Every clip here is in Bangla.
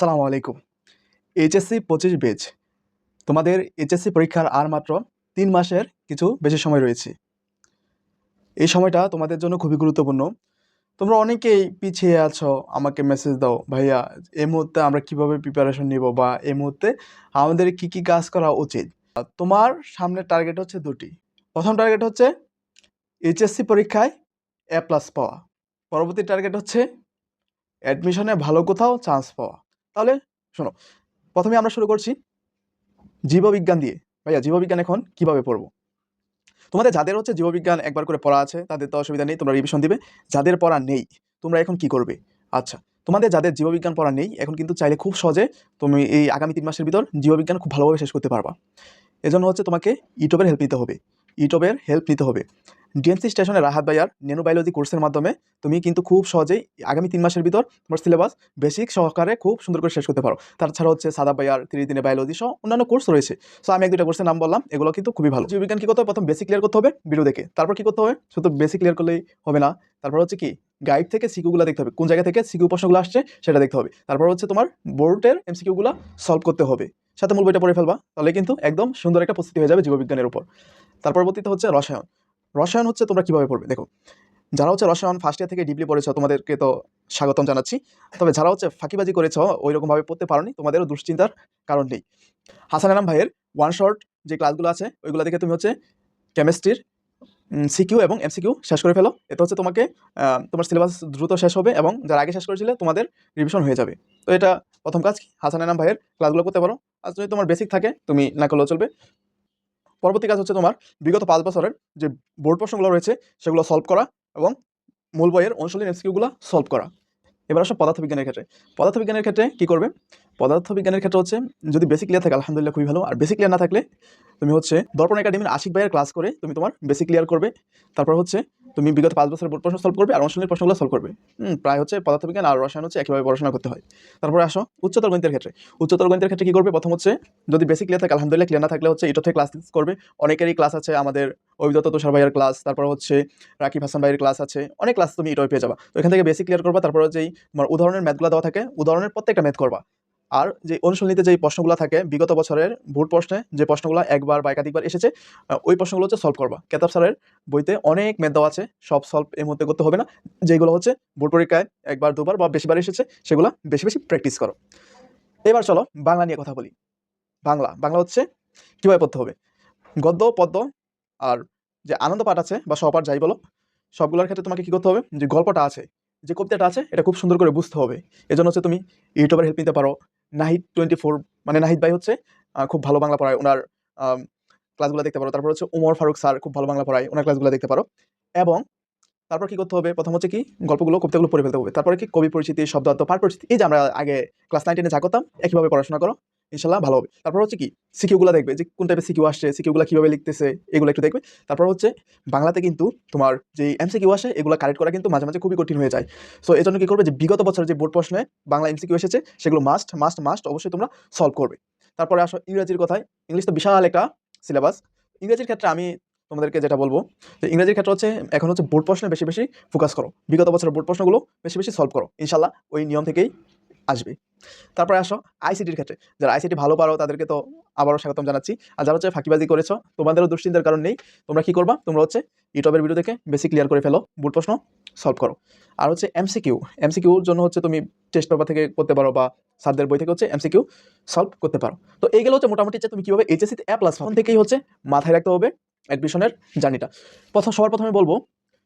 আসসালামু আলাইকুম। এইচএসসি পঁচিশ বেচ তোমাদের এইচএসসি পরীক্ষার আর মাত্র তিন মাসের কিছু বেশি সময় রয়েছে। এই সময়টা তোমাদের জন্য খুবই গুরুত্বপূর্ণ। তোমরা অনেকেই পিছিয়ে আছো, আমাকে মেসেজ দাও, ভাইয়া, এই মুহূর্তে আমরা কীভাবে প্রিপারেশন নিব বা এই মুহূর্তে আমাদের কি কি কাজ করা উচিত? তোমার সামনে টার্গেট হচ্ছে দুটি। প্রথম টার্গেট হচ্ছে এইচএসসি পরীক্ষায় এ প্লাস পাওয়া। পরবর্তী টার্গেট হচ্ছে অ্যাডমিশনে ভালো কোথাও চান্স পাওয়া। তাহলে শোনো, প্রথমে আমরা শুরু করছি জীববিজ্ঞান দিয়ে। ভাইয়া, জীববিজ্ঞান এখন কীভাবে পড়ব? তোমাদের যাদের হচ্ছে জীববিজ্ঞান একবার করে পড়া আছে, তাদের তো অসুবিধা নেই, তোমরা রিভিশন দিবে। যাদের পড়া নেই, তোমরা এখন কি করবে? আচ্ছা তোমাদের যাদের জীববিজ্ঞান পড়া নেই, এখন কিন্তু চাইলে খুব সহজে তুমি এই আগামী তিন মাসের ভিতর জীববিজ্ঞান খুব ভালোভাবে শেষ করতে পারবা। এজন্য হচ্ছে তোমাকে ইউটিউবের হেল্প নিতে হবে। ইউটিউবের হেল্প নিতে হবে। ডিএমসি স্টেশনে রাহাত ভাইয়ার নেনোবায়োলজি কোর্সের মাধ্যমে তুমি কিন্তু খুব সহজেই আগামী তিন মাসের ভিতর তোমার সিলেবাস বেসিক সহকারে খুব সুন্দর করে শেষ করতে পারো। তাছাড়া হচ্ছে সাদা ভাইয়ার তিরিশ দিনে বায়োলজি সহ অন্যান্য কোর্স রয়েছে। সো আমি এক দুটা কোর্সের নাম বললাম, এগুলো কিন্তু খুবই ভালো। জীববিজ্ঞান কী করতে হবে? প্রথম বেসিক ক্লিয়ার করতে হবে ভিডিও দেখে। তারপর কী করতে হবে? শুধু বেসিক ক্লিয়ার করলেই হবে না। তারপর হচ্ছে কি? গাইড থেকে সিকিউগুলো দেখতে হবে। কোন জায়গা থেকে সিকিউ প্রশ্নগুলো আসছে সেটা দেখতে হবে। তারপর হচ্ছে তোমার বোর্ডের এমসিকিউগুলো সলভ করতে হবে। সাথে মূল বইটা পড়ে ফেলবা। তাহলে কিন্তু একদম সুন্দর একটা প্রস্তুতি হয়ে যাবে জীববিজ্ঞানের উপর। তার পরবর্তীতে হচ্ছে রসায়ন। রসায়ন হচ্ছে তোমরা কীভাবে পড়বে? দেখো, যারা হচ্ছে রসায়ন ফার্স্ট ইয়ার থেকে ডিপলি পড়েছ, তোমাদেরকে তো স্বাগতম জানাচ্ছি। তবে যারা হচ্ছে ফাঁকিবাজি করেছ ওই রকমভাবে পড়তে পারোনি, তোমাদেরও দুশ্চিন্তার কারণ নেই। হাসান আনাম ভাইয়ের ওয়ান শর্ট যে ক্লাসগুলো আছে, ওইগুলো দেখে তুমি হচ্ছে কেমিস্ট্রির সিকিউ এবং এমসিকিউ শেষ করে ফেলো। এতে হচ্ছে তোমাকে তোমার সিলেবাস দ্রুত শেষ হবে এবং যারা আগে শেষ করেছিলে, তোমাদের রিভিশন হয়ে যাবে। তো এটা প্রথম কাজ হাসান আনাম ভাইয়ের ক্লাসগুলো করতে পারো। আর যদি তোমার বেসিক থাকে, তুমি না করলেও চলবে। পরবর্তী কাজ হচ্ছে তোমার বিগত পাঁচ বছরের যে বোর্ড প্রশ্নগুলো রয়েছে, সেগুলো সলভ করা এবং মূল বইয়ের অনুশীলন এসকিউগুলো সলভ করা। এবার আসো পদার্থবিজ্ঞানের ক্ষেত্রে। পদার্থবিজ্ঞানের ক্ষেত্রে কী করবে? পদার্থবিজ্ঞানের ক্ষেত্রে হচ্ছে, যদি বেসিক ক্লিয়ার থাকে, আলহামদুলিল্লাহ খুবই ভালো। আর বেসিক ক্লিয়ার না থাকলে, তুমি হচ্ছে দর্পণ একাডেমির আশিক ভাইয়ের ক্লাস করে তুমি তোমার বেসিক ক্লিয়ার করবে। তারপর হচ্ছে তুমি বিগত পাঁচ বছরের বোর্ড প্রশ্ন সলভ করবে আর অনুশীলনের প্রশ্নগুলো সলভ করবে। প্রায় হচ্ছে পদার্থবিজ্ঞান আর রসায়ন হচ্ছে একইভাবে পড়াশোনা করতে হয়। তারপরে আসো উচ্চতর গণিতের ক্ষেত্রে। উচ্চতর গণিতের ক্ষেত্রে কী করবে? প্রথম হচ্ছে যদি বেসিক ক্লিয়ার থাকে, আলহামদুলিল্লাহ ক্লিয়ার না থাকলে হচ্ছে এটা থেকে ক্লাস করবে। অনেকেরই ক্লাস আছে, আমাদের অভিদত্ত তুষার ভাইয়ের ক্লাস তারপর হচ্ছে রাকিব হাসান ভাইয়ের ক্লাস আছে। অনেক ক্লাস তুমি এটাই পেয়ে যাবা। তো এখান থেকে বেসিক ক্লিয়ার করবা, তারপর যেই তোমার উদাহরণের ম্যাথগুলো দেওয়া থাকে। উদাহরণের প্রত্যেকটা ম্যাথ করবা। আর যে অনুশীলনীতে যেই প্রশ্নগুলো থাকে, বিগত বছরের ভোট প্রশ্নে যে প্রশ্নগুলো একবার বা একাধিকবার এসেছে ওই প্রশ্নগুলো হচ্ছে সলভ করবা। কেতাব স্যারের বইতে অনেক ম্যাথ দেওয়া আছে, সব সলভ এই মুহূর্তে করতে হবে না। যেগুলো হচ্ছে ভোট পরীক্ষায় একবার, দুবার বা বেশিবার এসেছে, সেগুলো বেশি বেশি প্র্যাকটিস করো। এবার চলো বাংলা নিয়ে কথা বলি। বাংলা বাংলা হচ্ছে কীভাবে পড়তে হবে? গদ্য, পদ্য আর যে আনন্দ পাঠ আছে বা সপাঠ যাই বলো, সবগুলোর ক্ষেত্রে তোমাকে কী করতে হবে? যে গল্পটা আছে, যে কবিতাটা আছে, এটা খুব সুন্দর করে বুঝতে হবে। এজন্য হচ্ছে তুমি ইউটিউবের হেল্প নিতে পারো নাহিদ টোয়েন্টি ফোর মানে নাহিদ ভাই হচ্ছে খুব ভালো বাংলা পড়ায়। ওনার ক্লাসগুলো দেখতে পারো। তারপর হচ্ছে উমর ফারুক স্যার, খুব ভালো বাংলা পড়ায়। ওনার ক্লাসগুলো দেখতে পারো। এবং তারপর কি করতে হবে? প্রথম হচ্ছে কি, গল্পগুলো, কবিতাগুলো পড়ে ফেলতে হবে। তারপরে কি কবি পরিচিতি শব্দার্থ পাঠ পরিচিতি এই যে আমরা আগে ক্লাস নাইন টেনে যা করতাম, একইভাবে পড়াশোনা করো। ইনশাল্লাহ ভালো হবে। তারপর হচ্ছে কি, সিকিউগুলো দেখবে যে কোন টাইপের সিকিউ আসছে, সিকিউগুলো কীভাবে লিখতেছে, এগুলো একটু দেখবে। তারপর হচ্ছে বাংলাতে কিন্তু তোমার যে এমসিকিউ আসে, এগুলো কারেক্ট করা কিন্তু মাঝে মাঝে খুবই কঠিন হয়ে যায়। সো এই জন্য কী করবে যে বিগত বছরের যে বোর্ড প্রশ্নে বাংলা এমসিকিউ এসেছে, সেগুলো মাস্ট মাস্ট মাস্ট অবশ্যই তোমরা সলভ করবে। তারপরে আসো ইংরাজির কথায়। ইংলিশ তো বিশাল একটা সিলেবাস ইংরাজির ক্ষেত্রে আমি তোমাদেরকে যেটা বলব, যে ইংরাজির ক্ষেত্রে হচ্ছে, এখন হচ্ছে বোর্ড প্রশ্নে বেশি বেশি ফোকাস করো। বিগত বছরের বোর্ড প্রশ্নগুলো বেশি বেশি সলভ করো। ইনশাল্লাহ ওই নিয়ম থেকেই আসবে। তারপরে আসো আইসিটির ক্ষেত্রে। যারা আইসিটি ভালো পারো, তাদেরকে তো আবারও স্বাগতম জানাচ্ছি। আর যারা হচ্ছে ফাঁকিবাজি করেছ, তোমাদেরও দুশ্চিন্তার কারণ নেই। তোমরা কি করবা? তোমরা হচ্ছে ইউটিউবের ভিডিও থেকে বেশি ক্লিয়ার করে ফেলো। বুট প্রশ্ন সলভ করো। আর হচ্ছে এমসিকিউ এমসিকিউর জন্য হচ্ছে তুমি টেস্ট পেপার থেকে করতে পারো বা স্যারদের বই থেকে হচ্ছে এমসিকিউ সলভ করতে পারো। তো এইগুলো হচ্ছে মোটামুটি তুমি কীভাবে এইচএসিতে এ প্লাস ফোন থেকেই হচ্ছে মাথায় রাখতে হবে অ্যাডমিশনের জার্নিটা প্রথম, সবার প্রথমে বলব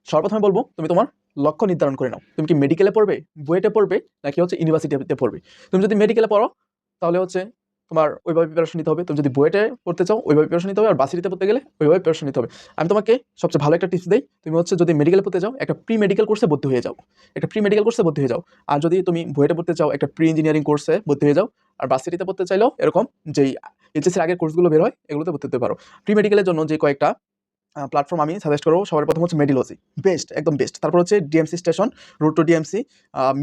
সবার প্রথমে বলব, তুমি তোমার লক্ষ্য নির্ধারণ করে নাও। তুমি কি মেডিকেলে পড়বে বুয়েটে পড়বে, নাকি হচ্ছে ইউনিভার্সিটিতে পড়বে? তুমি যদি মেডিকেলে পড়ো, তাহলে হচ্ছে তোমার ওইভাবে প্রিপারেশন নিতে হবে। তুমি যদি বুয়েটে পড়তে চাও, ওইভাবে প্রিপারেশন নিতে হবে। আর বাসিটিতে পড়তে গেলে, ওইভাবে প্রিপারেশন নিতে হবে। আমি তোমাকে সবচেয়ে ভালো একটা টিপস দিই। তুমি হচ্ছে যদি মেডিকেলে পড়তে যাও একটা প্রি মেডিকেল কোর্সে ভর্তি হয়ে যাও। একটা প্রি মেডিকেল কোর্সে ভর্তি হয়ে যাও। আর যদি তুমি বুয়েটে পড়তে চাও, একটা প্রি ইঞ্জিনিয়ারিং কোর্সে ভর্তি হয়ে যাও। আর বাসিটিতে পড়তে চাইলেও এরকম যেই এইচএসির আগের কোর্সগুলো বের হয়, এগুলোতে ভর্তি হতে পারো। প্রি মেডিকেলের জন্য যে কয়েকটা প্ল্যাটফর্ম আমি সাজেস্ট করব। সবার প্রথম হচ্ছে মেডিলজি বেস্ট একদম বেস্ট তারপর হচ্ছে DMC station route to DMC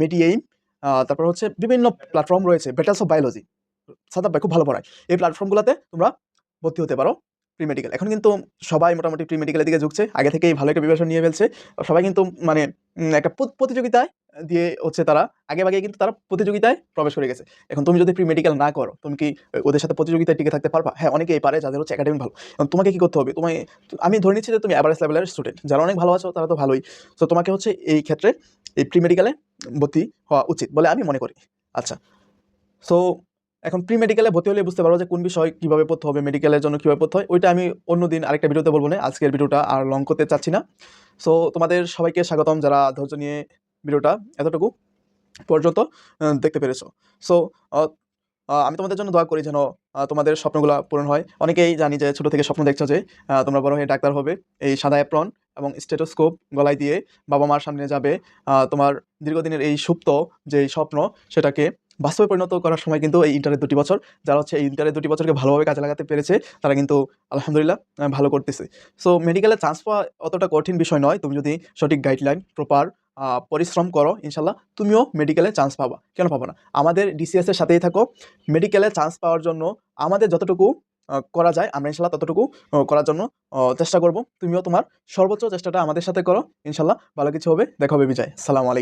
মেডিএইম তারপর হচ্ছে বিভিন্ন প্ল্যাটফর্ম রয়েছে। বেটালস অফ বায়োলজি সাদা ভাই খুব ভালো পড়ায়। এই প্ল্যাটফর্মগুলোতে তোমরা ভর্তি হতে পারো। প্রি মেডিকেল এখন কিন্তু সবাই মোটামুটি প্রি মেডিকেলের দিকে ঝুঁকছে। আগে থেকেই ভালো একটা প্রিপারেশন নিয়ে ফেলছে। সবাই কিন্তু মানে একটা প্রতিযোগিতায় দিয়ে হচ্ছে তারা, আগে আগে কিন্তু তারা প্রতিযোগিতায় প্রবেশ করে গেছে। এখন তুমি যদি প্রি মেডিকেল না করো, তুমি কি ওদের সাথে প্রতিযোগিতায় টিকে থাকতে পারবা? হ্যাঁ অনেকেই পারে যাদের হচ্ছে একাডেমি ভালো। এখন তোমাকে কি করতে হবে? তোমায় আমি ধরে নিচ্ছি যে তুমি অ্যাভারেজ লেভেলের স্টুডেন্ট যারা অনেক ভালো আছো, তারা তো ভালোই। তো তোমাকে হচ্ছে এই ক্ষেত্রে এই প্রি মেডিকেলে ভর্তি হওয়া উচিত বলে আমি মনে করি। আচ্ছা। সো এখন প্রি মেডিকেলে ভর্তি হলে বুঝতে পারব যে কোন বিষয় কীভাবে পড়তে হবে মেডিকেলের জন্য কীভাবে পড়তে হয়। ওইটা আমি অন্য দিন আরেকটা ভিডিওতে বলব না, আজকের ভিডিওটা আর লং করতে চাচ্ছি না। সো তোমাদের সবাইকে স্বাগতম যারা ধৈর্য নিয়ে ভিডিওটা এতটুকু পর্যন্ত দেখতে পেরেছ। সো আমি তোমাদের জন্য দোয়া করি যেন তোমাদের স্বপ্নগুলো পূরণ হয়। অনেকেই জানি যে ছোটো থেকে স্বপ্ন দেখছ যে তোমরা বড় হয়ে ডাক্তার হবে। এই সাদা অ্যাপ্রন এবং স্টেটোস্কোপ গলায় দিয়ে বাবা মার সামনে যাবে তোমার দীর্ঘদিনের এই সুপ্ত যে স্বপ্ন, সেটাকে বাস্তবে পরিণত করার সময় কিন্তু এই ইন্টারের দুটি বছর, যারা হচ্ছে এই ইন্টারের দুটি বছরকে ভালোভাবে কাজে লাগাতে পেরেছে, তারা কিন্তু আলহামদুলিল্লাহ ভালো করতেছে। সো মেডিকেলে চান্স পাওয়া অতটা কঠিন বিষয় নয়, তুমি যদি সঠিক গাইডলাইন প্রপার পরিশ্রম করো, ইনশাল্লাহ, তুমিও মেডিকেলে চান্স পাবা। কেন পাবো না? আমাদের ডিসিএসের সাথেই থাকো মেডিকেলে চান্স পাওয়ার জন্য আমাদের যতটুকু করা যায়, আমরা ইনশাল্লাহ ততটুকু করার জন্য চেষ্টা করব। তুমিও তোমার সর্বোচ্চ চেষ্টাটা আমাদের সাথে করো, ইনশাল্লাহ, ভালো কিছু হবে, দেখা বিজয়। সালাম আলাইকুম।